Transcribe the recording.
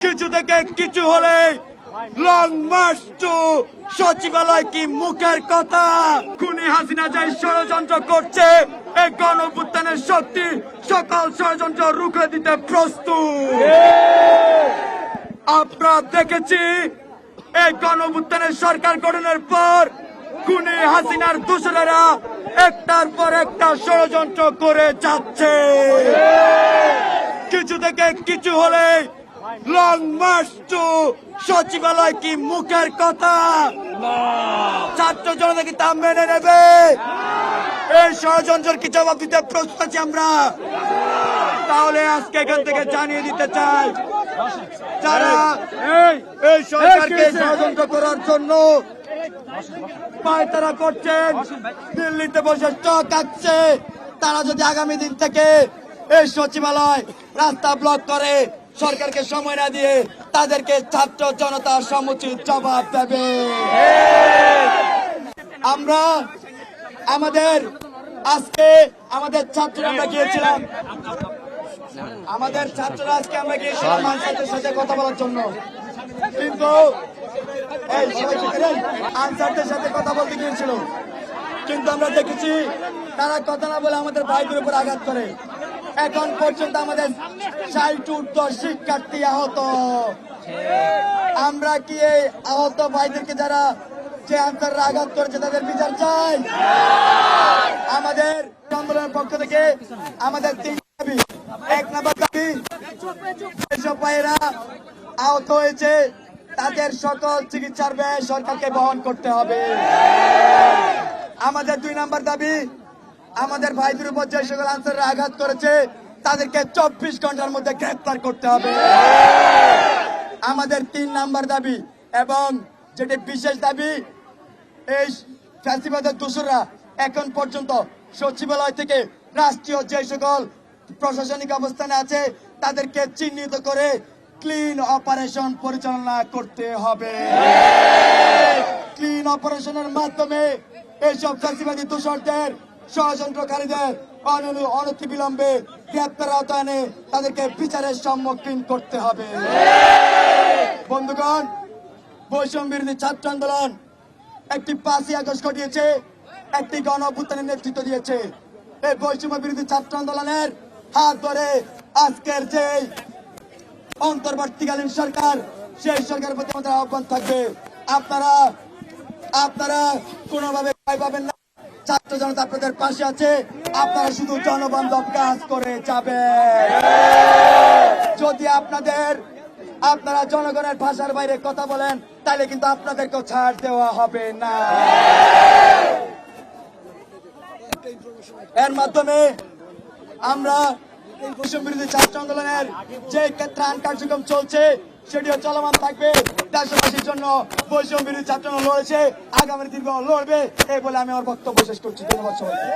কিছু থেকে কিছু হলে লং মার্চ টু সচিবালয় কি মুখের কথা? খুনি হাসিনা যে ষড়যন্ত্র করছে এই গণপুত্থানের শক্তি সকল ষড়যন্ত্র রুখে দিতে প্রস্তুত। আমরা দেখেছি এই গণপুত্থানের সরকার গঠনের পর খুনি হাসিনার দোষরেরা একটার পর একটা ষড়যন্ত্র করে যাচ্ছে। কিছু থেকে কিছু হলে লং মার্চ টু সচিবালয় কি মুখের কথা? ছাত্র জনতা কি তা মেনে নেবে? এই ষড়যন্ত্রের কি জবাব দিতে প্রস্তুত আছি আমরা? তাহলে আজকে এখান থেকে জানিয়ে দিতে চাই যারা এই সরকারকে ষড়যন্ত্র করার জন্য পায়তারা করছেন দিল্লিতে বসে চক আঁকছে তারা যদি আগামী দিন থেকে এই সচিবালয় রাস্তা ব্লক করে সরকারকে সময় না দিয়ে তাদেরকে ছাত্র জনতা সমুচিত জবাব দেবে। আমরা আমাদের আজকে আমাদের ছাত্ররা আমরা গিয়েছিলাম। আমাদের ছাত্ররা আজকে আমরা গিয়েছিলাম আনসারদের সাথে কথা বলার জন্য। কিন্তু? আনসারদের সাথে কথা বলতে গিয়েছিল। কিন্তু আমরা দেখেছি তারা কথা না বলে আমাদের ভাইদের উপর আঘাত করে। এখন পর্যন্ত আমাদের ষাট ঊর্ধ্ব শিক্ষার্থী আহত। আমরা কি এই আহত ভাইদেরকে যারা যে আনসাররা আঘাত করেছে তাদের বিচার চাই? আমাদের আন্দোলনের পক্ষ থেকে আমাদের তিন দাবি। এক নম্বর দাবি যেসব ভাইয়েরা আহত হয়েছে, তাদের সকল চিকিৎসার ব্যয় সরকারকে বহন করতে হবে। আমাদের দুই নম্বর দাবি আমাদের ভাইদের উপর যে সকল আনসাররা আঘাত করেছে তাদেরকে চব্বিশ ঘণ্টার মধ্যে গ্রেপ্তার করতে হবে। আমাদের তিন নাম্বার দাবি এবং যেটি বিশেষ দাবি এই ফ্যাসিবাদের দোষরা এখন পর্যন্ত সচিবালয় থেকে রাষ্ট্রীয় যে সকল প্রশাসনিক অবস্থানে আছে তাদেরকে চিহ্নিত করে ক্লিন অপারেশন পরিচালনা করতে হবে। ক্লিন অপারেশনের মাধ্যমে এইসব ফ্যাসিবাদী দূষণদের ষড়যন্ত্রকারীদের অনতিবিলম্বে গ্রেপ্তার আওতায় তাদেরকে বিচারের সম্মুখীন করতে হবে। বন্ধুগণ, বৈষম্য বিরোধী ছাত্র আন্দোলন একটি পাঁচই আগস্ট ঘটিয়েছে, একটি গণ নেতৃত্ব দিয়েছে। এই বৈষম্য বিরোধী ছাত্র আন্দোলনের হাত ধরে আজকের যে অন্তর্বর্তীকালীন সরকার, সেই সরকারের প্রতি আমাদের আহ্বান থাকবে। আপনারা আপনারা কোনোভাবে পাবেন না। ছাত্র জনতা আপনাদের পাশে আছে। আপনারা শুধু জনবান্ধব কাজ করে যাবেন যদি আপনাদের, আপনারা জনগণের ভাষার বাইরে কথা বলেন, তাহলে কিন্তু আপনাদেরকেও ছাড় দেওয়া হবে না। এর মাধ্যমে আমরা বিরোধী ছাত্র আন্দোলনের যে ত্রাণ কার্যক্রম চলছে সেটিও চলমান থাকবে। দেশবাসীর জন্য বৈষম্য বিরোধী ছাত্র লড়েছে। আগামী দিনগুলো লড়বে, এই বলে আমি আমার বক্তব্য শেষ করছি। ধন্যবাদ সবাইকে।